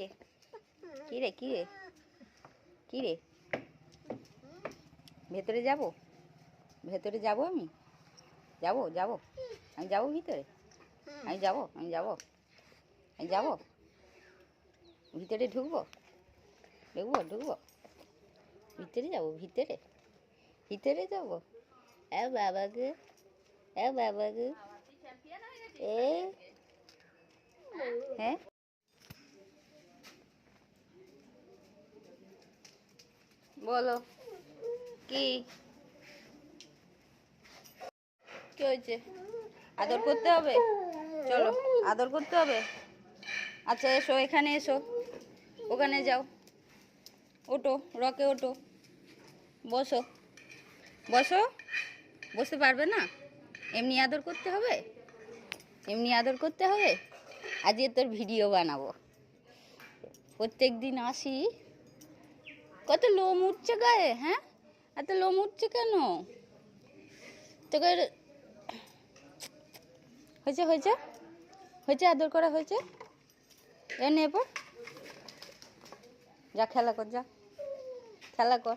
রে কি রে কি রে কি রে ভেতরে যাব? ভেতরে যাব আমি? যাব যাব। আমি যাব ভিতরে? আমি যাব আমি যাব। আমি যাব? ভিতরে ঢুকবো? ঢুকবো ঢুকবো? ভিতরে যাব, ভিতরে? ভিতরে যাব? এ বাবা গো, এ বাবা গো। এ? হ্যাঁ? বলো। কি? কি হয়েছে? আদর করতে হবে? চলো, আদর করতে হবে? আচ্ছা এসো, এখানে এসো। ওখানে যাও। ওটো রকে ওটো বসো। বসো? বসতে পারবে না? এমনি আদর করতে হবে? এমনি আদর করতে হবে? আজকে তোর ভিডিও বানাবো। প্রত্যেক দিন আসি। কত লোম উঠছে গায়ে হ্যাঁ? এত লোম উঠছে কেন? তোকে হয়েছে হয়েছে? হয়েছে, আদর করা হয়েছে? এ নে এরপর যা, খেলা কর, যা। খেলা কর।